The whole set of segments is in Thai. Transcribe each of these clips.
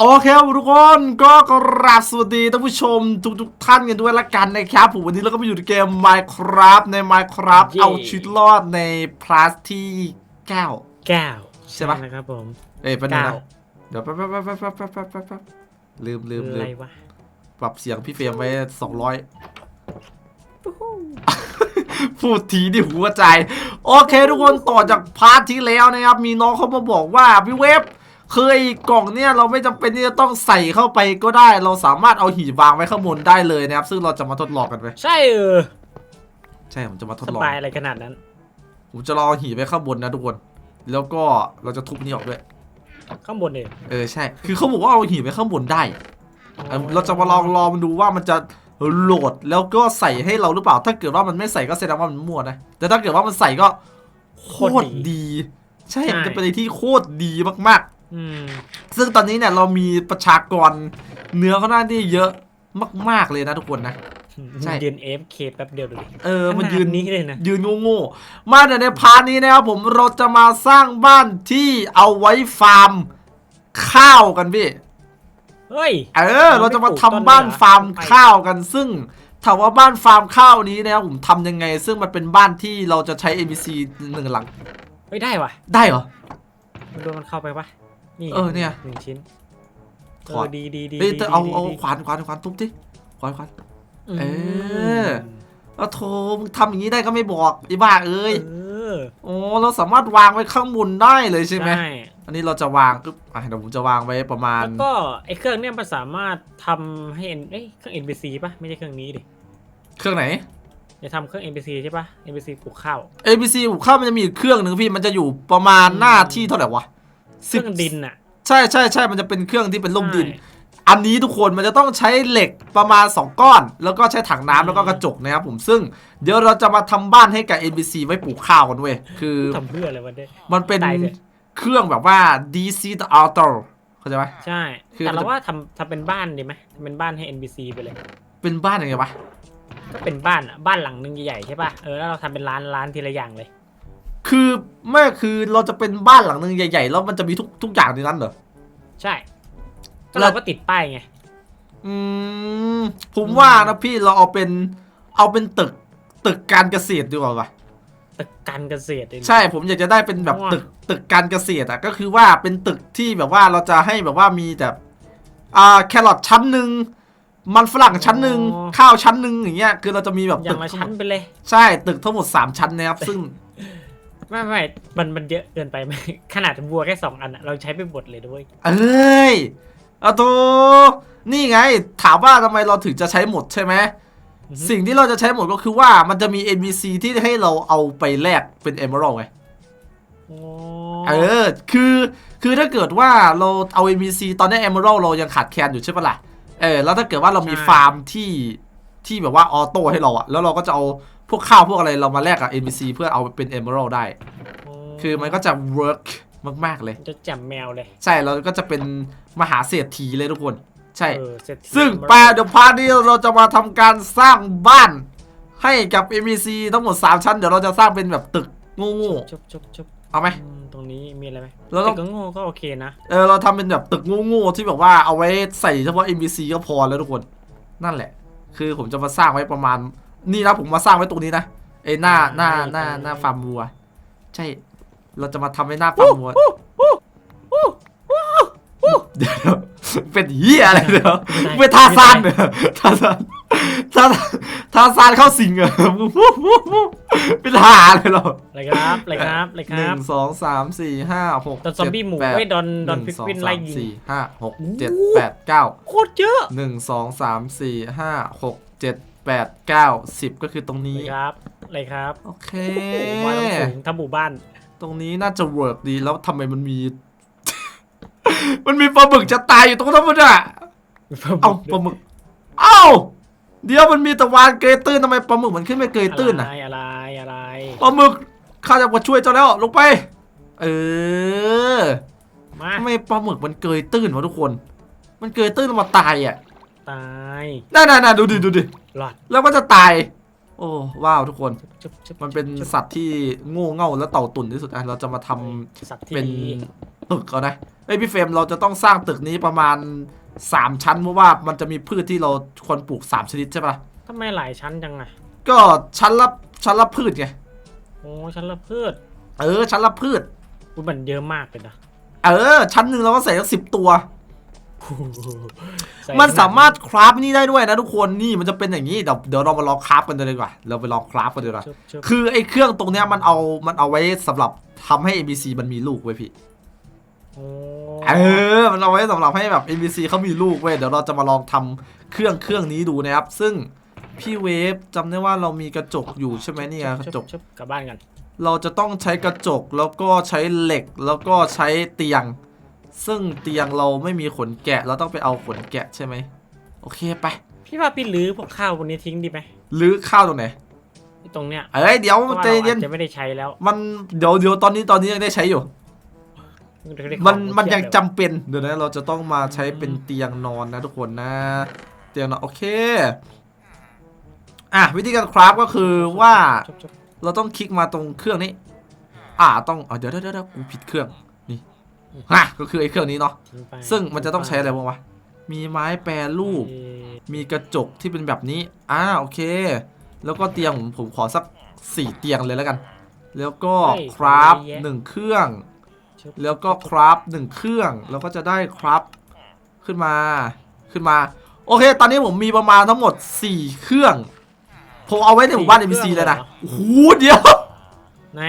โอเคทุกคนก็กราบสวัสดีท่านผู้ชมทุกทท่านกันด้วยละกันนะครับผมวันนี้เราก็มาอยู่ในเกม Minecraft ใน Minecraft เอาชีวิตรอดในพลาสที่เก้าเก้าใช่ไหมครับผมเอ้ยประเด็นเดี๋ยวแป๊บแป๊บแป๊บแป๊บแป๊บแป๊บแป๊บลืมลืมลืมปรับเสียงพี่เฟรมไว้สองร้อยพูดทีนี่หัวใจ โอเคทุกคนต่อจากพาร์ทที่แล้วนะครับ มีน้องเขามาบอกว่าพี่เวฟ เคยกล่องเนี่ยเราไม่จำเป็นที่จะต้องใส่เข้าไปก็ได้ เราสามารถเอาหีบวางไว้ข้างบนได้เลยนะครับ ซึ่งเราจะมาทดลองกันไปใช่เออใช่ผมจะมาทดสลองบายอะไรขนาดนั้นผมจะรอหีบไว้ข้างบนนะทุกคน แล้วก็เราจะทุบนี่ออกด้วย ข้างบนเองเออใช่ คือเขาบอกว่าเอาหีบไว้ข้างบนได้เออเราจะมาลองลองดูว่ามันจะโหลดแล้วก็ใส่ให้เราหรือเปล่า ถ้าเกิดว่ามันไม่ใส่ก็แสดงว่ามันมั่วนะ แต่ถ้าเกิดว่ามันใส่ก็โคตรดี ใช่ มันจะเป็นอะไรที่โคตรดีมาก อืมๆซึ่งตอนนี้เนี่ยเรามีประชากรเนื้อเขาหน้าที่เยอะมาก ๆ เลยนะทุกคนนะ ใช่ ยืนเอฟเคแป๊บเดียวดูดิเออมันยืนขนาดนี้เลยนะ ยืนโง่ๆมาแต่ในพาร์ทนี้นะครับผมเราจะมาสร้างบ้านที่เอาไว้ฟาร์มข้าวกันพี่ เฮ้ย เออ เราจะมาทำบ้านฟาร์มไปข้าวกัน ซึ่งถามว่าบ้านฟาร์มข้าวนี้นะครับผมทำยังไง ซึ่งมันเป็นบ้านที่เราจะใช้ NPC หนึ่งหลังไม่ได้ว่ะได้เหรอ มันโดนมันเข้าไปปะ นี่เออเนี่ย หนึ่งชิ้นถอดเดีดีดีเฮ้ยดีแต่เอาดีเอาดีขวานขวานขวานทุบดิขวานขวาน มเออ เอาโทมึงทำอย่างนี้ได้ก็ไม่บอกไอ้บ้าเอ้ยเออโอ้เราสามารถวางไว้ข้างบนได้เลยใช่ไหมใช่อันนี้เราจะวางปึ๊บอะเดี๋ยวผมจะวางไว้ประมาณ แล้วก็ไอ้เครื่องเนี้ยมันสามารถทำให้เอ็นเอ้ยเครื่อง NPC ปะไม่ใช่เครื่องนี้ดิเครื่องไหน จะทำเครื่อง NPC ใช่ปะ NPC ปลูกข้าว ABC ผมเข้ามันจะมีอีกเครื่องหนึ่งพี่มันจะอยู่ประมาณหน้าที่เท่าไหร่วะ เครื่องดินอะ ใช่ใช่ใช่มันจะเป็นเครื่องที่เป็นร่มดินใช่อันนี้ทุกคนมันจะต้องใช้เหล็กประมาณ 2 ก้อน แล้วก็ใช้ถังน้ำแล้วก็กระจกนะครับผมซึ่งเดี๋ยวเราจะมาทำบ้านให้กับ NPC ไว้ปลูกข้าวกันเว้ยคือทำเพื่ออะไรวะเนี่ยมันเป็นตายเถอะเครื่องแบบว่า DC Auto เข้าใจไหมใช่คือแต่มันเราจะว่าทำทำเป็นบ้านดีไหมทำเป็นบ้านให้ NPC ไปเลย เป็นบ้านยังไงวะก็เป็นบ้านอะบ้านหลังหนึงใหญ่ๆใช่ป่ะเออแล้วเราทำเป็นร้านร้านทีละอย่างเลย คือไม่คือเราจะเป็นบ้านหลังนึงใหญ่ๆ แล้วมันจะมีทุกทุกอย่างในนั้นเหรอ ใช่ ก็แล้วเราก็ติดป้ายไง อืมผมว่านะพี่เราเอาเป็นเอาเป็นตึกตึกการเกษตรดีกว่าปะตึกการเกษตรเลยนะใช่ผมอยากจะได้เป็นแบบว้าตึกตึกการเกษตรอะก็คือว่าเป็นตึกที่แบบว่าเราจะให้แบบว่ามีแต่อ่าแครอทชั้นหนึ่งมันฝรั่งชั้นหนึ่งข้าวชั้นหนึ่งอย่างเงี้ยคือเราจะมีแบบอย่าตึงกละทั้งหชั้มนดไปเลย ใช่ตึกทั้งหมดสามชั้นนะครับซึ่ง ไม่ไม่มันมันเยอะเกินไปไหมขนาดวัวแค่สองอันอะเราใช้ไปหมดเลยด้วยเอ้ยเอาโตนี่ไง ถามว่าทำไมเราถึงจะใช้หมดใช่ไหมอือฮึสิ่งที่เราจะใช้หมดก็คือว่ามันจะมี NPC ที่ให้เราเอาไปแลกเป็น Emerald ไงโอ้เออ คือ คือถ้าเกิดว่าเราเอา NPC ตอนนี้ Emerald เรายังขาดแคลนอยู่ใช่ปะล่ะ เออ แล้วถ้าเกิดว่าเรามีฟาร์มที่ ที่แบบว่าออโต้ให้เราอะแล้วเราก็จะเอา พวกข้าวพวกอะไรเรามาแลกกับ NPC เพื่อเอาเป็น Emerald ได้ คือมันก็จะ work มาก ๆ เลย จะจับแมวเลย ใช่เราก็จะเป็นมหาเศรษฐีเลยทุกคน ใช่เออเสร็จซึ่งแปลเดี๋ยวพาร์ทนี้เราจะมาทำการสร้างบ้านให้กับ NPC ทั้งหมด 3 ชั้น เดี๋ยวเราจะสร้างเป็นแบบตึกโง่ชุบชุบชุบๆเอาไหมอืมตรงนี้มีอะไรไหมเราต้องแต่ก็โง่ก็โอเคนะ เออเราทำเป็นแบบตึกโง่ๆที่แบบว่าเอาไว้ใส่เฉพาะ NPC ก็พอแล้วทุกคน นั่นแหละ คือผมจะมาสร้างไว้ประมาณ นี่นะผมมาสร้างไว้ตรงนี้นะไอ้หน้าหน้าหน้าหน้าฟาร์มวัว ใช่ เราจะมาทำให้หน้าฟาร์มวัวเดี๋ยวๆเป็นเหี้ยอะไรเดี๋ยวเป็นทาซานเหรอทาซานทาทาซานเข้าสิงเหรอเป็นทหารเลยเหรออะไรครับอะไรครับอะไรคหนึ่รับงสองสามสี่ห้าหกดอนซอมบี้หมูเจ็ดแปดเว้ยดอนดอนหฟิงกสองวินสามไล่ยิงสี่ห้าหกเจ็ดโอ้โหแปดเก้าโคตรเยอะหนึ่งสองสามสี่ห้าหกเจ็ด แปดเก้าสิบก็คือตรงอะไรนี้ครับอะไรครับโอเคโอ้โหมาต้องสูงทั้งหมู่บ้าน ตรงนี้น่าจะเวิร์กดีแล้วทำไมมันมี มันมีปลาหมึกจะตายอยู่ตรงนั้นมันอะเอ้าปลาหมึก เอ้า เดี๋ยวมันมีแตะวานเกยตื้นทำไมปลาหมึกมันขึ้นไม่เกยตื้นอะอะไรอะไรอะไรปลาหมึกข้าจะมาช่วยเจ้าแล้วลงไป เออมาทำไมปลาหมึกมันเกยตื้นวะทุกคน มันเกยตื้นแล้วมาตายอะ ตายน่าน่าดูดิดูดิหลอดแล้วก็จะตาย โอ้ว้าวทุกคน จุ๊บจุ๊บมันเป็นสัตว์ที่โง่เง่าและเต่าตุ่นที่สุดอะเราจะมาทำสัตว์เป็นที่ตึกเอานะเอ้ยพี่เฟรมเราจะต้องสร้างตึกนี้ประมาณ 3 ชั้นเพราะว่ามันจะมีพืชที่เราควรปลูก 3 ชนิดใช่ปะทำไมหลายชั้นจังอะก็ชั้นละชั้นละพืชไงโอ้ชั้นละพืชเออชั้นละพืช อุ๊ยมันเยอะมากเลยนะ เออ ชั้นหนึ่งเราก็ใส่สักสิบตัวใส่ มันสามารถคราฟนี่ได้ด้วยนะทุกคนนี่มันจะเป็นอย่างนี้เดี๋ยวเดี๋ยวเรามาลองคราฟกันเลยดีกว่า เราไปลองคราฟกันดีกว่าชึบชึบคือไอ้เครื่องตรงเนี้ยมันเอามันเอาไว้สำหรับทำให้ ABC มันมีลูกไว้ยพี่โอ้เออ มันเอาไว้สำหรับให้แบบ ABC เขามีลูกเว้ยเดี๋ยวเราจะมาลองทำเครื่องเครื่องนี้ดูนะครับ ซึ่งพี่เวฟจำได้ว่าเรามีกระจกอยู่ใช่ไหมเนี่ยกชึบระจกชึบกลับบ้านกัน เราจะต้องใช้กระจกแล้วก็ใช้เหล็กแล้วก็ใช้เตียง ซึ่งเตียงเราไม่มีขนแกะ เราต้องไปเอาขนแกะใช่ไหม โอเคไปพี่ว่าพี่ลื้อพวกข้าวพวกนี้ทิ้งดีไหมหรือข้าวตรงไหนไอ้ตรงเนี้ยเอ้ยเดี๋ยวเพราะว่าใจเราเย็นอาจจะไม่ได้ใช้แล้วมันเดี๋ยวเดี๋ยวตอนนี้ตอนนี้ยังได้ใช้อยู่ มันมันยังจำเป็นเดี๋ยวนะเราจะต้องมาใช้เป็นเตียงนอนนะทุกคนนะ เตียงนอนโอเค อะวิธีการคราฟก็คือว่าชึบชึบเราต้องคลิกมาตรงเครื่องนี้ อ่าต้องเอาเดี๋ยวเดี๋ยวเดี๋ยวกูผิดเครื่อง นี่ฮะก็คือไอ้เครื่องนี้เนาะไปซึ่งมันจะต้องใช้อะไรบ้างวะมีไม้แปรรูปเอ่อมีกระจกที่เป็นแบบนี้อ่าโอเค แล้วก็เตียงผมผมขอสักสี่เตียงเลยแล้วกัน แล้วก็คราฟหนึ่งเครื่องชึบแล้วก็คราฟหนึ่งเครื่อง แล้วก็จะได้คราฟขึ้นมาขึ้นมา โอเค ตอนนี้ผมมีประมาณทั้งหมด 4 เครื่อง ผมเอาไว้ในหมู่บ้าน NPC เลยนะโอ้โหเดี๋ยว ไหน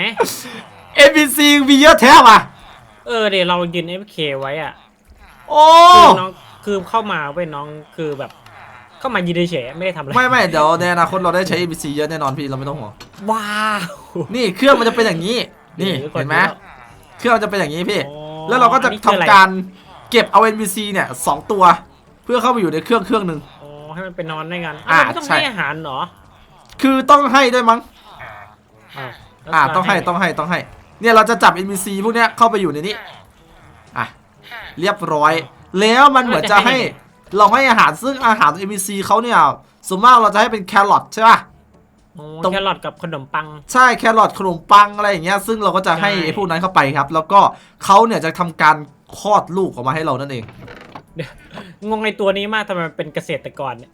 NPC มีเยอะแท้ว่ะ เออเดี๋ยวเรายืน FK ไว้อะโอ้คือน้องคือเข้ามาเว้ยน้องคือแบบ เข้ามายืนเฉยๆไม่ได้ทำอะไรไม่ไม่เดี๋ยวในอนาคตเราได้ใช้ NPC เยอะแน่นอนพี่เราไม่ต้องห่วงว้าวนี่เครื่องมันจะเป็นอย่างนี้ นี่ดี๋ยวเห็นไหมก่อเครื่องมันจะเป็นอย่างนี้พี่อ๋อแล้วเราก็จะอันนี้คือทำอะไรการเก็บเอา NPC เนี่ยสองตัว เพื่อเข้าไปอยู่ในเครื่องเครื่องหนึ่งอ๋อให้มันไปนอนได้กันอ่าไม่ต้องใช่ให้อาหารเหรอคือต้องให้ด้วยมั้งอ้าวแล้วอ่าจะต้องให้ต้องให้ต้องให้ เนี่ยเราจะจับ NPC พวกเนี้ยเข้าไปอยู่ในนี้อะเรียบร้อย แล้วมันเหมือนจะให้เราให้อาหารซึ่งอาหาร NPC เขาเนี่ยส่วนมากเราจะให้เป็นแครอทใช่ป่ะอ๋อตรง แครอทกับขนมปัง ใช่แครอทขนมปังอะไรอย่างเงี้ยซึ่งเราก็จะให้ใช่ ไอ้พวกนั้นเข้าไปครับ แล้วก็เขาเนี่ยจะทำการคลอดลูกออกมาให้เรานั่นเอง งงในตัวนี้มากทำไมมันเป็นเกษตรกรเนี่ย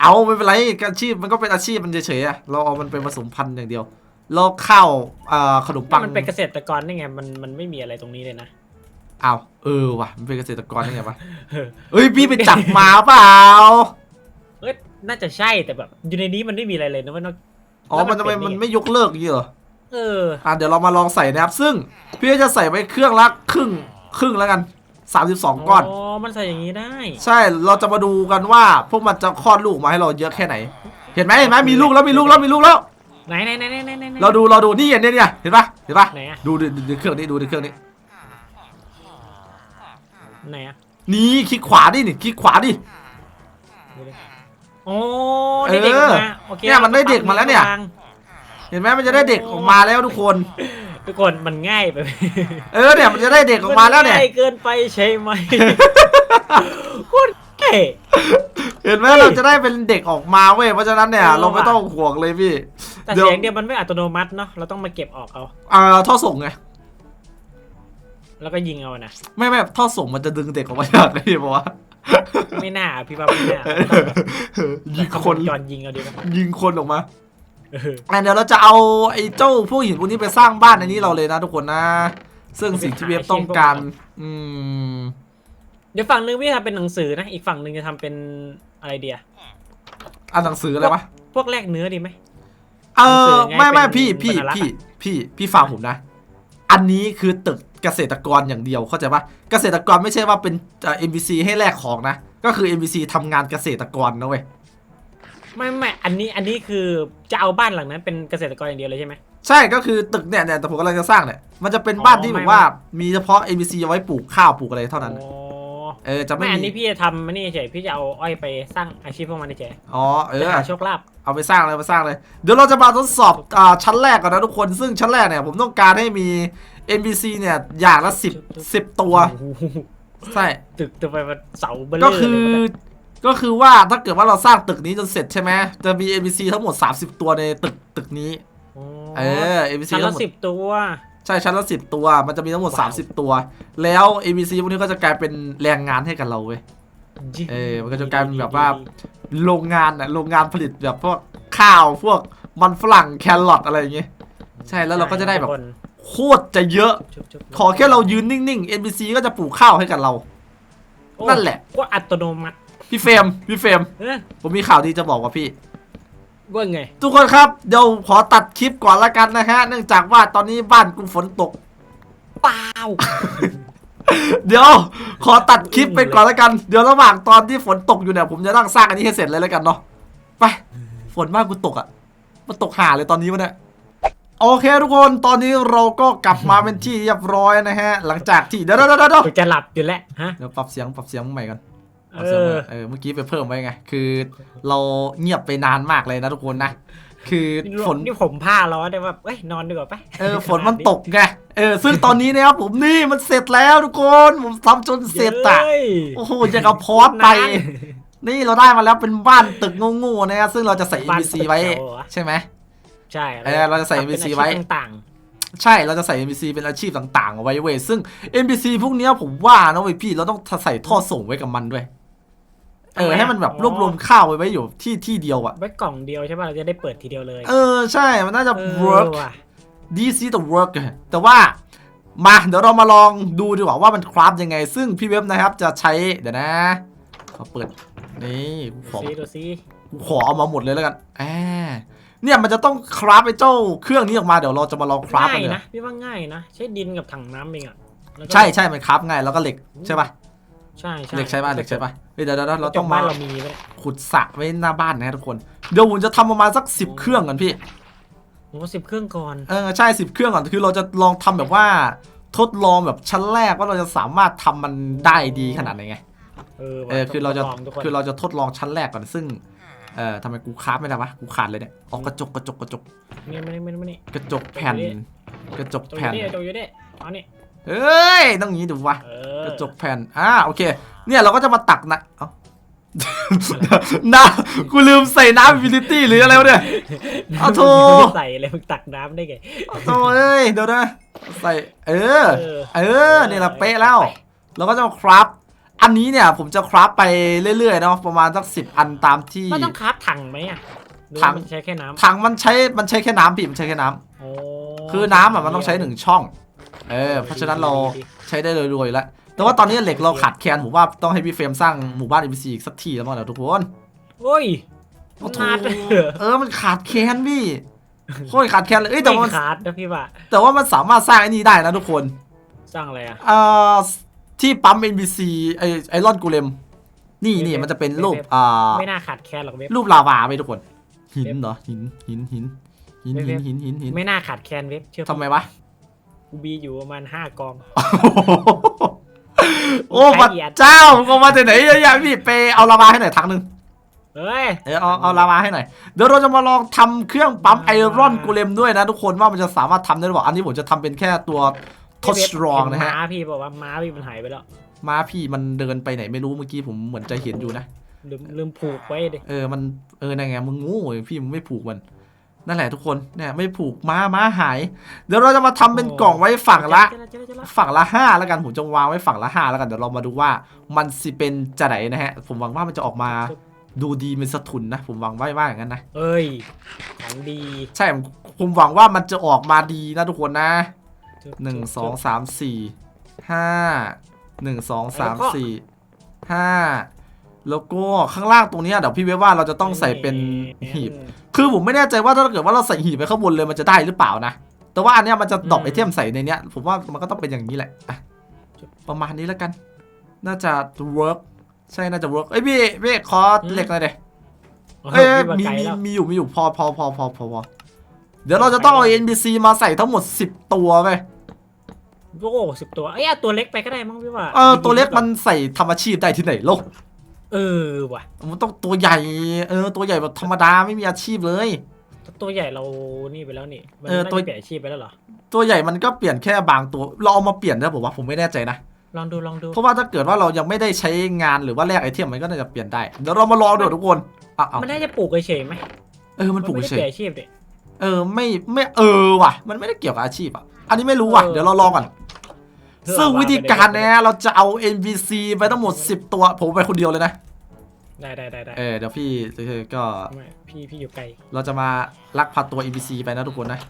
เอาไม่เป็นไรอาชีพมันก็เป็นอาชีพมันเฉยๆอะเราเอามันเป็นผสมพันธุ์อย่างเดียว แล้วข้าวอ่าขนมปังมันเป็นเกษตรกรได้ไงมันมันไม่มีอะไรตรงนี้เลยนะเอาเออว่ะมันเป็นเกษตรกรได้ไงวะเออเอ้ยพี่ไปจับมาเปล่าเอ้ยน่าจะใช่แต่แบบอยู่ในนี้มันไม่มีอะไรเลยนะเว่านอกอ๋อมันทำไมมันไม่ยกเลิกอย่างงี้เหรอเอออะเดี๋ยวเรามาลองใส่นะครับ ซึ่งพี่ก็จะใส่ไว้เครื่องละครึ่งครึ่งแล้วกัน32ก้อน อ๋อ มันใส่อย่างนี้ได้ ใช่ เราจะมาดูกันว่าพวกมันจะคลอดลูกมาให้เราเยอะแค่ไหน เห็นไหมเห็นไหมมีลูกแล้วมีลูกแล้วมีลูกแล้ว ไหนไหนไหนไหนไหนไหน เราดูเราดูนี่เนี่ยเนี่ยเห็นปะเห็นปะไหนอะ ดูดูดูเครื่องนี้ดูดูเครื่องนี้ไหนอะนี่คลิกขวาดินี่คลิกขวาดิ ดูดิโอ้ได้เด็กออกมาโอเคเนี่ยมันได้เด็กมาแล้วเนี่ย เห็นไหมมันจะได้เด็กออกมาแล้วทุกคน ทุกคนมันง่ายไปเออเนี่ยมันจะได้เด็กออกมาแล้วเนี่ยง่ายเกินไปใช่ไหมโคตร เก๋เห็นไหมเราจะได้เป็นเด็กออกมาเว้ยเพราะฉะนั้นเนี่ยเออเราไม่ว่ะต้องห่วงเลยพี่แต่เดี๋ยวเสียงเดียวมันไม่อัตโนมัติเนาะเราต้องมาเก็บออกเอาอ่าท่อส่งไงแล้วก็ยิงเอานะไม่ไม่ท่อส่งมันจะดึงเด็กออกมาจากนี่ปะวะไม่น่าพี่ว่าไม่น่ายิงคนจอนยิงเอาดีไหมยิงคนออกมาเอออะเดี๋ยวเราจะเอาไอ้เจ้าพวกหินพวกนี้ไปสร้างบ้านในนี้เราเลยนะทุกคนนะ ซึ่งสิ่งที่เว็บต้องการ อืม เดี๋ยวฝั่งหนึงพี่ทำเป็นหนังสือนะ อีกฝั่งหนึ่งจะทำเป็นอะไรเดียอ่านหนังสืออะไรวะ พวกแลกเนื้อดีไหม เอหนังสืออไงไม่ไม่เป็นพี่พี่บรรลักษณ์พี่อะพี่พี่ฟังผมนะ อันนี้คือตึกเกษตรกรอย่างเดียวเข้าใจปะเกษตรกรไม่ใช่ว่าเป็นเอ่อ NPC ให้แลกของนะ ก็คือ NPC ทำงานเกษตรกรนะเว้ย ไม่ไม่อันนี้อันนี้คือจะเอาบ้านหลังนั้นเป็นเกษตรกรอย่างเดียวเลยใช่ไหม ใช่ก็คือตึกเนี่ยเนี่ยแต่ผมกำลังจะสร้างเนี่ยมันจะเป็นบ้านอ๋อที่แบไม่บว่ามีเฉพาะ NPC เอาไว้ปลูกข้าวปลูกอะไรเท่านั้น อ๋อ เออจะไม่ไม่อันมีนี้พี่จะทำมันนี่เฉยพี่จะเอาอ้อยไปสร้างอาชีพพวกมันเฉยอ๋อเอจะอหาโชคลาภเอาไปสร้างเลยไปสร้างเลย เดี๋ยวเราจะมาทดสอบอ่าชั้นแรกก่อนนะทุกคนซึ่งชั้นแรกเนี่ยผมต้องการให้มี NPC เนี่ยอย่างละสิบสิบตัวโอ้โหใช่ตึกตัวไปมันเสาเบลเลก็อร์คือเลยก็คือว่าถ้าเกิดว่าเราสร้างตึกนี้จนเสร็จใช่ไหมจะมี NPC ทั้งหมด 30 ตัวในตึกตึกนี้อ๋อเออ NPC ชั้นทั้ละงหมดสิบตัว ใช่ชั้นละสิบตัว มันจะมีทั้งหมดว้าว30 ตัว แล้ว ABC พวกนี้ก็จะกลายเป็นแรงงานให้กับเราเว้ย เออ มันก็จะกลายเป็นแบบว่าโรงงานอะโรงงานผลิตแบบพวกข้าวพวกมันฝรั่งแครอทอะไรอย่างเงี้ย ใช่ แล้วเราก็จะได้แบบทุคนโคตรจะเยอะชุบชุบขอแค่เรายืนนิ่งๆ NPC ก็จะปลูกข้าวให้กับเราโอ้นั่นแหละ ก็อัตโนมัติ พี่เฟรมพี่เฟรมเออผมมีข่าวดีจะบอกว่าพี่ ว่าไง ทุกคนครับเดี๋ยวขอตัดคลิปก่อนละกันนะฮะ เนื่องจากว่าตอนนี้บ้านกูฝนตก เปล่า เดี๋ยว ขอตัดคลิปไปก่อนละกัน เดี๋ยวระหว่างตอนที่ฝนตกอยู่เนี่ยผมจะนั่งสร้างอันนี้ให้เสร็จเลยแล้วกันเนาะไปฝนมากกูตกอะ่ะมันตกห่าเลยตอนนี้วะเนี่ยโอเคทุกคนตอนนี้เราก็กลับมาเป็นที่เรียบร้อยนะฮะ หลังจากที่เดี๋ยวเดี๋ยวเดี๋ยวเดี๋ยวกูจะหลับอยู่แล้วฮะเดี๋ยวปรับเสียงปรับเสียงใหม่ก่อนป เอรับเสียงใหม่อเออเมื่อกี้ไปเพิ่มไว้ไง คือ เราเงียบไปนานมากเลยนะทุกคนนะคือฝนนี่ผมผ้าร้อนได้ว่าเอ้ยนอนดีกว่าไปเออฝนมันตกไงเออซึ่งตอนนี้นะครับผมนี่มันเสร็จแล้วทุกคนผมทำจนเสร็จอะเย้ยโอ้โหจะกับพอดไป นี่เราได้มาแล้วเป็นบ้านตึกโง่ๆนะครับซึ่งเราจะใส่บ้าน NPC ตึกไว้แถวเหรอใช่ไหมใช่เออเราจะใส่ทำป็น NPC อาชีพไว้ต่างใช่ เราจะใส่ NPC เป็นอาชีพต่างๆ เอาไว้เว้ย ซึ่ง NPC พวกเนี้ยผมว่านะเว้ยพี่ เราต้องใส่ท่อส่งไว้กับมันด้วย เออให้มันแบบรวบรวมข้าวไว้ไว้อยู่ที่ที่เดียวอะๆไว้กล่องเดียวใช่ป่ะเราจะได้เปิดทีเดียวเลย เออใช่มันน่าจะเออ work ว่ะ DC แต่ work อะแต่ว่ามาเดี๋ยวเรามาลองดูดีกว่าว่ามันคราฟยังไง ซึ่งพี่เว็บนะครับจะใช้เดี๋ยวนะขอเปิดนี่ขดูอซิดูซิขอเอามาหมดเลยแล้วกันแอบเนี่ยมันจะต้องคราฟไอ้เจ้าเครื่องนี้ออกมาเดี๋ยวเราจะมาลองคราฟง่ากันยเลยนะพี่ว่าง่ายนะ ใช้ดินกับถังน้ำเองอะแล้วก็ใช่ใช่มันคราฟง่ายแล้วก็เหล็กใช่ป่ะ ใช่ใช่เหล็กใช่ป่ะเหล็กใช่ป่ะเฮ้ยเดี๋ยวเดี๋ยวเดี๋ยวเราเราต้ต้อองงมาบ้านเรามีไหมขุดสระไว้หน้าบ้านนะทุกคน เดี๋ยวผมจะทำประมาณสักสิบเครื่องกันพี่โอ้สิบเครื่องก่อนเออใช่สิบเครื่องก่อนคือเราจะลองทำแบบว่าทดลองแบบชั้นแรกว่าเราจะสามารถทำมันได้ดีขนาดไหนไงเออว่ะเออคือเราจะทดลงทุกคนคือเราจะทดลองชั้นแรกก่อนซึ่งเอ่อทำไมกูคราฟไม่ได้วะกูขาดเลยเนี่ยออกกระจกกระจกกระจกนี่ไม่ได้ไม่ได้ไม่ได้กระจกแผ่น กระจกตัวอแผ่นยู่นี่ตัวอยู่นี่เอานี่ เอ้ยต้องอย่างนี้ดูวะเออกระจกแผ่นอ่าโอเค เนี่ยเราก็จะมาตักนะเอ้าน้ำกูลืมใส่น้ำอินฟินิตี้หรืออะไรวะเนี่ย เอาโถใส่เลยมึงตักน้ำได้ไง โอ้เอ้ยเดี๋ยวนะใส่เออ เออเออนี่แหละเป๊ะแล้วเราก็จะมาคราฟอันนี้เนี่ยผมจะคราฟไปเรื่อยๆเนาะประมาณสักสิบอันตามที่ มันต้องคราฟถังไหมอะหรือถัว่าง มันใช้แค่น้ำถังมันใช้มันใช้แค่น้ำพี่มันใช้แค่น้ำโอ้คือน้ำอะมันต้องใช้หนึ่งช่อง เออเพราะฉะนั้นเราใช้ได้เลยรวยๆอยู่แล้วแต่ว่าตอนนี้เหล็กเราขาดแคลนผมว่าต้องให้พี่เฟรมสร้างหมู่บ้าน NPC อีกสักทีแล้วมั้งเดี๋ยวทุกคนโอ้ยโอ้โหนาดเลยเออมันขาดแคลนพี่โคตรขาดแคลนเลยเอ้ยแต่ไม่ว่ามันขาดนะพี่ว่าแต่ว่ามันสามารถสร้างไอ้นี่ได้นะทุกคนสร้างอะไรอะเอ่อที่ปั๊ม NPC ไอไอรอนกูเลมนี่นี่มันจะเป็นรูปอ่าไม่น่าขาดแคลนหรอกเว็บรูปลาวาไปทุกคนหินเว็บเหรอหินหินหินหินเว็หินบหินหินหินไม่น่าขาดแคลนเว็บเชื่อทำไมวะ กูบีอยู่ประมาณห้ากอง โอ้พระเจ้าก็มาจากไหนเยอะแยะพี่ไปเอาลาวาให้หน่อยถังหนึ่งเฮ้ยเออเอาเอาลาวาให้หน่อย เดี๋ยวเราจะมาลองทำเครื่องปั๊มไอรอนกูเลมด้วยนะทุกคนว่ามันจะสามารถทำได้หรือเปล่าอันนี้ผมจะทำเป็นแค่ตัวทดสตรองนะฮะม้าพี่บอกว่าม้าพี่มันหายไปแล้วม้าพี่มันเดินไปไหนไม่รู้เมื่อกี้ผมเหมือนจะเห็นอยู่นะลืมลืมผูกไว้ดิเออมันเออนั่นไงมึงงูไอ้พี่มึงไม่ผูกมัน นั่นแหละทุกคนเนี่ยไม่ผูกม้าม้าหาย เดี๋ยวเราจะมาทำเป็นกล่องไว้ฝั่งละเจอเจอเจอเจอแล้วฝั่งละห้าแล้วกันผมจะวางไว้ฝั่งละห้าแล้วกันเดี๋ยวเรามาดูว่ามันสิเป็นจะไหนนะฮะ ผมหวังว่ามันจะออกมาดูดีเป็นสะทุนนะ ผมหวังไว้ว่าอย่างนั้นนะเอ้ยของดี ใช่ผมผมหวังว่ามันจะออกมาดีนะทุกคนนะหนึ่งสองสามสี่ห้าหนึ่งสองสามสี่ห้าแล้วก็ข้างล่างตรงเนี้ยเดี๋ยวพี่เวฟว่าเราจะต้องใส่เป็นหีบ คือผมไม่แน่ใจว่าถ้าเกิดว่าเราใส่หีบไปข้างบนเลยมันจะได้หรือเปล่านะ แต่ว่าอันเนี้ยมันจะดรอปไอเทมใส่ในเนี้ย ผมว่ามันก็ต้องเป็นอย่างนี้แหละอะประมาณนี้แล้วกัน น่าจะ work ใช่น่าจะ work เอ้ยพี่พี่ขอเหล็กหน่อยเดเฮ้เอ้ยยมีมีมีมีมีอยู่มีอยู่พอพอพอพอพอพอเดี๋ยวเราจะต้องเอา NPC มาใส่ทั้งหมด 10 ตัวไปโอ้สิบตัว เอ้ยเอาตัวเล็กไปก็ได้มั้งพี่ว่า เออตัวเล็กมันใส่ทำอาชีพได้ที่ไหนโลก เออว่ะ มันต้องตัวใหญ่ เออ ตัวใหญ่แบบธรรมดาไม่มีอาชีพเลย ตัวใหญ่เรานี่ไปแล้วนี่ มันเออน่าตัวจะเปลี่ยนอาชีพไปแล้วเหรอ ตัวใหญ่มันก็เปลี่ยนแค่บางตัว เราเอามาเปลี่ยนได้ผมว่าผมไม่แน่ใจนะ ลองดูลองดูเพราะว่าถ้าเกิดว่าเรายังไม่ได้ใช้งานหรือว่าแลกไอเทมมันก็น่าจะเปลี่ยนได้ เดี๋ยวเรามาลองดูทุกคนอะเอามันน่าจะปลูกเฉยๆไหมเออ มันปลูกไได้เฉเปลี่ยยนอาชีพดิเเออ ไม่ ไม่ เออว่ะ มันไม่ได้เกี่ยวกับอาชีพอะ อันนี้ไม่รู้ว่ะ เออ เดี๋ยวเราลองก่อน ซึ่งวิธีการเนี้ยเราจะเอา NPC ไปทั้งหมด 10 ตัวผมไปคนเดียวเลยนะ ได้ได้ได้ได้เออเดี๋ยวพี่ก็ไม่พี่พี่อยู่ไกลเราจะมาลักพาตัว NPC ไปนะทุกคนนะ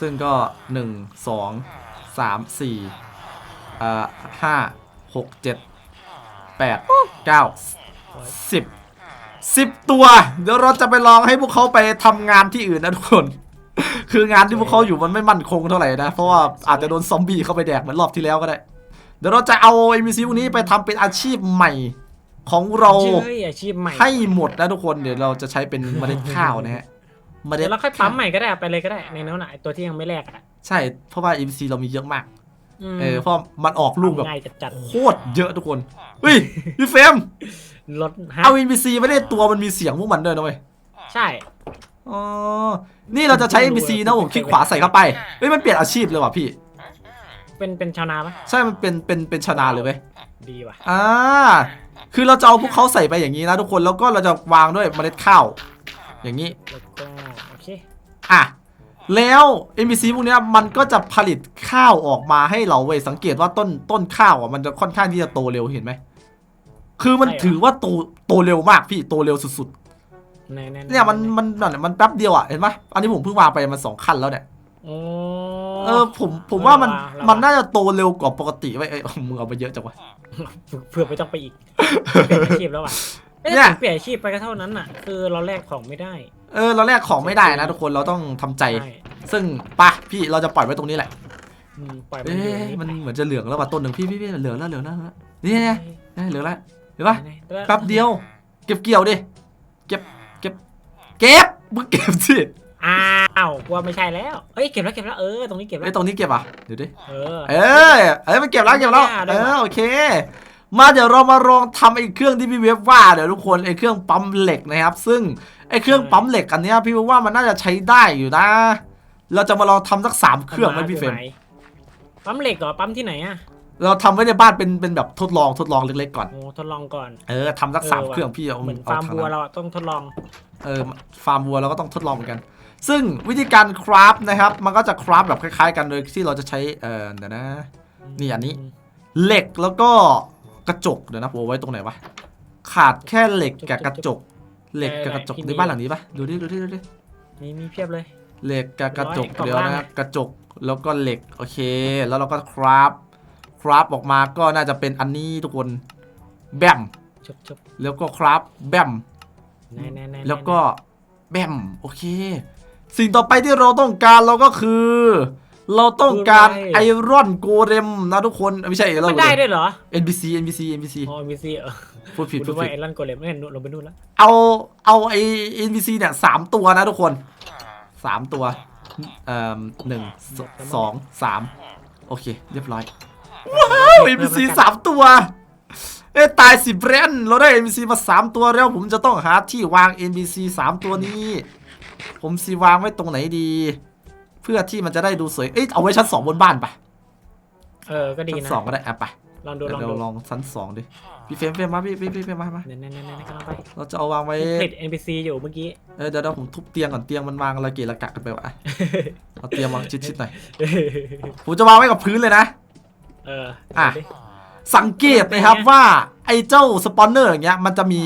ซึ่งก็ 1 2 3 4เอ่อ5 6 7 8 9 10 10ตัว เดี๋ยวเราจะไปลองให้พวกเขาไปทำงานที่อื่นนะทุกคน คืองานที่พวกเขาอยู่มันไม่มั่นคงเท่าไหร่นะ เพราะว่าอาจจะโดนซอมบี้เข้าไปแดกเหมือนรอบที่แล้วก็ได้ เดี๋ยวเราจะเอา NPC พวกนี้ไปทำเป็นอาชีพใหม่ของเราเชื่ออาชีพใหม่ให้หมดนะทุกคนเดี๋ยวเราจะใช้เป็นเมล็ดข้าวนะฮะเมล็เดี๋ดยวเราค่อยปั๊มใหม่ก็ได้เอาไปเลยก็ได้ในนั้นน่ะไอ้ตัวที่ยังไม่แลกอะใช่เพราะว่า NPC เรามีเยอะมากมเออเพราะมันออกลูกแบบง่ายจัดโคตรเยอะทุกคนเฮ้ยพี่เฟรมๆลดฮะเอา NPC ไม่ได้ตัวมันมีเสียงพวกมันด้วยนะเว้ยใช่ อ๋อ นี่เราจะใช้ NPC นะผมคลิกขวาใส่เข้าไปเฮ้ยมันเปลี่ยนอาชีพเลยว่ะพี่ เป็นเป็นชาวนาปะใช่ มันเป็น เป็น เป็นชาวนาเลยเว้ย ดีว่ะอ่า คือเราจะเอาพวกเขาใส่ไปอย่างนี้นะทุกคน แล้วก็เราจะวางด้วยเมล็ดข้าว อย่างนี้ แล้วก็โอเคอะ แล้ว NPC พวกเนี้ยมันก็จะผลิตข้าวออกมาให้เราเว้ย สังเกตว่าต้น ต้นข้าวอะมันจะค่อนข้างที่จะโตเร็วเห็นไหม คือมันใช่เหรอถือว่าโต โตเร็วมากพี่ โตเร็วสุด แน่ๆๆเนี่ยมันมันนั่นแหละมันแป๊บเดียวอะเห็นไหมอันนี้ผมเพิ่งวางไปมันสองขั้นแล้วเนี่ยโอ้เออผมผมว่ามันระวังมันน่าจะโตเร็วกว่าปกติไว้ยเอ้ยมึงเอาไปเยอะจังวะเผื่อไม่ต้องไปอีกเปลี่ยนอาชีพแล้วว่ะเอ้ยเนี่ยแต่เปลี่ยนอาชีพไปก็เท่านั้นน่ะ คือเราแลกของไม่ได้ เออเราแลกของไม่ได้นะทุกคนเราต้องทำใจใช่ซึ่งปะพี่เราจะปล่อยไว้ตรงนี้แหละอืมปล่อยมันเอ๊อยู่ะนี่มันไปเหมือนจะเหลืองแล้วว่ะต้นหนึ่งพี่พี่พี่เหลืองแล้วเหลืองแล้วเหลืองแล้วนี่ไงนี่เหลืองแล้วเห็นปะไหนๆแป๊บเดียว เก็บเกี่ยวดิ เก็บเก็บ เก็บมึงเก็บสิอ้าวกลัวไม่ใช่แล้วเอ้ยเก็บแล้วเก็บแล้วเออตรงนี้เก็บแล้ไอ้วยตรงนี้เก็บอะเดี๋ยวดิ เออ เออเอ้ยมันเก็บแล้วเก็บแล้วไม่เอได้ด้วยอโอเค มาเดี๋ยวเรามาลองทำไอ้เครื่องที่พี่เวฟว่าเดี๋ยวทุกคนไอ้เครื่องปั๊มเหล็กนะครับ ซึ่งไอ้เครื่องปั๊มเหล็กอันเนี้ยพี่เวฟว่ามันน่าจะใช้ได้อยู่นะ เราจะมาลองทำสักสามเครื่องไหมพี่เฟรมาปั๊มเหล็กเหรอปั๊มที่ไหนอะ เราทำไว้ในบ้านเป็นเป็นแบบทดลองทดลองเล็กๆก่อน โอ้ทดลองก่อน เออทำสักสามเออว่ะ เครื่องพี่เอาเหมือนเอาฟาร์มทางบัวนั้น เราอะต้องทดลองเออฟาร์มวัวเราก็ต้องทดลองเหมือนกัน ซึ่งวิธีการคราฟนะครับ มันก็จะคราฟแบบคล้ายๆ กันโดยที่เราจะใช้เออเดี๋ยวนะ นี่อันนี้ เหล็กแล้วก็กระจกเดี๋ยวนะผมเอาไว้ตรงไหนวะขาดแค่เหล็กกับกระจก เหล็กกับกระจกในบ้านหลังนี้ปะดูดิดูดิดูดิมีมีเพียบเลย เหล็กกับกระจกร้อยกล่องเดี๋ยวล่างนะไงกระจกแล้วก็เหล็กโอเค แล้วเราก็คราฟ คราฟออกมาก็น่าจะเป็นอันนี้ทุกคนแบมชบชบแล้วก็คราฟแบมแน่แน่แน่แล้วก็แบมโอเค สิ่งต่อไปที่เราต้องการเราก็คือ เราต้องการไอรอนโกเรมนะทุกคนไม่ใช่ไอรอนมันได้ด้วยเหรอ NPC NPC NPC อ๋อมีซีเออพูดผิดกูพูดูดว่าผิดไอ้ลั่นโกเลมไม่เห็นลงไปนู่นแล้วเอาเอาไอ NPC เนี่ยสามตัวนะทุกคนสามตัวเอ่อหนึ่งสสองสามโอเค เรียบร้อย ว้าว NPC สามตัว เอ้ยตายสิแบรนด์เราได้ NPC มาสามตัวแล้วผมจะต้องหาที่วาง NPC สามตัวนี้ ผมสีวางไว้ตรงไหนดี เพื่อที่มันจะได้ดูสวย เอ้ยเอาไว้ชั้นสองบนบ้านปะเออ ก็ดีชั้นนะ สองก็ได้อะไปลองดูเดี๋ยวลองเราดูลองชั้นสองดิพี่เฟรมเฟรมมาพี่พี่พี่เฟรมมามาแน่แน่แน่แน่กำลังไปเราจะเอาวางไว้ผลิต NPC อยู่เมื่อกี้ เออเดี๋ยวเดี๋ยวผมทุบเตียงก่อนเตียงมันวางระเกะระกะกันไปวะเอาเตียงวางชิดๆหน่อยผมจะวางไว้กับพื้นเลยนะเอออะ ดูดิสังเกตนะครับว่าไอ้เจ้าสปอนเนอร์อย่างเงี้ยมันจะมี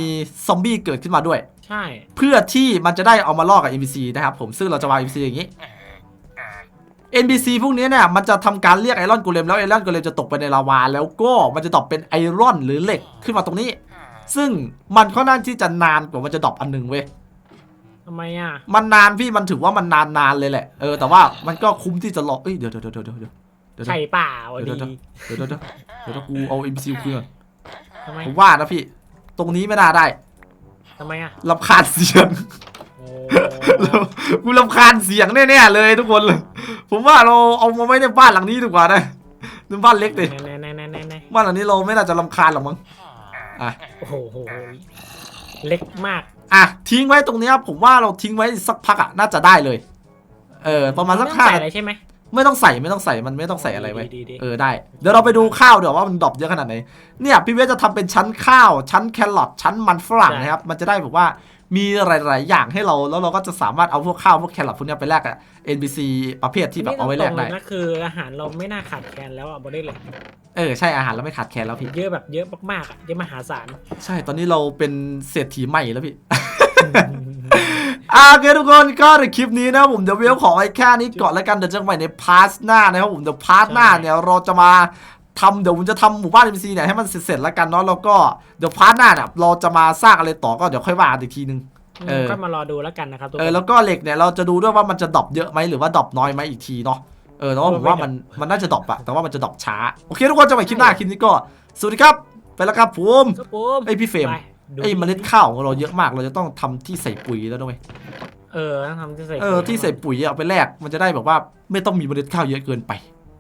ซอมบี้เกิดขึ้นมาด้วย ใช่ เพื่อที่มันจะได้เอามาล่อกับ NPC นะครับผมซึ่งเราจะวาง NPC อย่างนี้ NPC พวกนี้เนี่ยมันจะทำการเรียกไอรอนโกเลมแล้วไอรอนโกเลมจะตกไปในลาวา แล้วก็มันจะดรอปเป็นไอรอนหรือเหล็กขึ้นมาตรงนี้ ซึ่งมันค่อนข้างที่จะนานกว่ามันจะดรอปอันหนึงเว้ย ทำไมอะ มันนานพี่มันถือว่ามันนานนานๆเลยแหละ เออแต่ว่ามันก็คุ้มที่จะรอ เอ้ยเดี๋ยวเดี๋ยวเดี๋ยวเดี๋ยวเดี๋ยวเดี๋ยว ใช่เปล่าอะเดี๋ยวดีเดี๋ยวเดี๋ยวเดี๋ยวเดี๋ยวเดี๋ยวกูเอา NPC คืนก่อนทำไมผมว่านะพี่ ตรงนี้ไม่น่าได้ทำไมอะลำคาญเสียงโอ้กูรำคาญเสียงแน่ๆเลยทุกคนเลย ผมว่าเราเอามาไว้ในบ้านหลังนี้ดีกว่านะในบ้านเล็กดิแน่แน่แน่แน่แน่บ้านหลังนี้เราไม่น่าจะรำคาญหรอกมั้งอะโอ้โหโหโหเล็กมาก อะทิ้งไว้ตรงเนี้ยผมว่าเราทิ้งไว้สักพักอะน่าจะได้เลย เออประมาณสักไต้องห้าใส่อะไรใช่ไหม ไม่ต้องใส่ไม่ต้องใส่มันไม่ต้องใส่อะไรไว้ดีดี เออได้ เดี๋ยวเราไปดูข้าวเดี๋ยวว่ามันดรอปเยอะขนาดไหนเนี่ยพี่เวสจะทำเป็นชั้นข้าว ชั้นแครอทชั้นมันฝรั่งนะครับ มันจะได้แบบว่ามีหลาย ๆ อย่างให้เราแล้วเราก็จะสามารถเอาพวกข้าวพวกแครอทพวกเนี้ยไปแลกกับ NPC ประเภทที่แบบเอาไว้แลกตรงๆได้ยนะคืออาหารเราไม่น่าขาดแคลนแล้วอะบอได้เลยเออใช่อาหารเราไม่ขาดแคลนแล้วพี่ เยอะแบบเยอะมากๆอะเยอะมหาศาล ใช่ตอนนี้เราเป็นเศรษฐีใหม่แล้วพี่ อ่าโอเคทุกคนก็ในคลิปนี้นะผมเดี๋ยวเวลขอไว้แค่นี้ก่อนแล้วกันเดี๋ยวเจอกันใหม่ในพาร์ทหน้านะครับผมเดี๋ยวพาร์ทหน้าเนี่ยเราจะมาทำเดี๋ยวผมจะทำหมู่บ้าน NPC เนี่ยให้มันเสร็จๆแล้วกันเนาะแล้วก็เดี๋ยวพาร์ทหน้าเนี่ยเราจะมาสร้างอะไรต่อก็เดี๋ยวค่อยว่ากันอีกทีนึง เออ ก็มารอดูแล้วกันนะครับทุกเอคอนแล้วก็เหล็กเนี่ยเราจะดูด้วยว่ามันจะดรอปเยอะไหมหรือว่าดรอปน้อยไหมอีกทีเนาะเออแต่ว่าผมว่ามันมันน่าจะดรอปอะแต่ว่ามันจะดรอปช้าโอเคทุกคนเจะไปคลิปหน้าคลิปนี้ก็สวัสดีครับไปแล้วครับผมครับผมไอยพี่เฟรมไปดู ไอยเมล็ดข้าวของเราเยอะมาก เราจะต้องทำที่ใส่ปุ๋ยแล้วด้วยเออต้องทำที่ใส่เออที่ใส่ปุ๋ยอะเอาไปแลกมันจะได้แบบว่าไม่ต้องมีเมล็ดข้าวเยอะเกินไป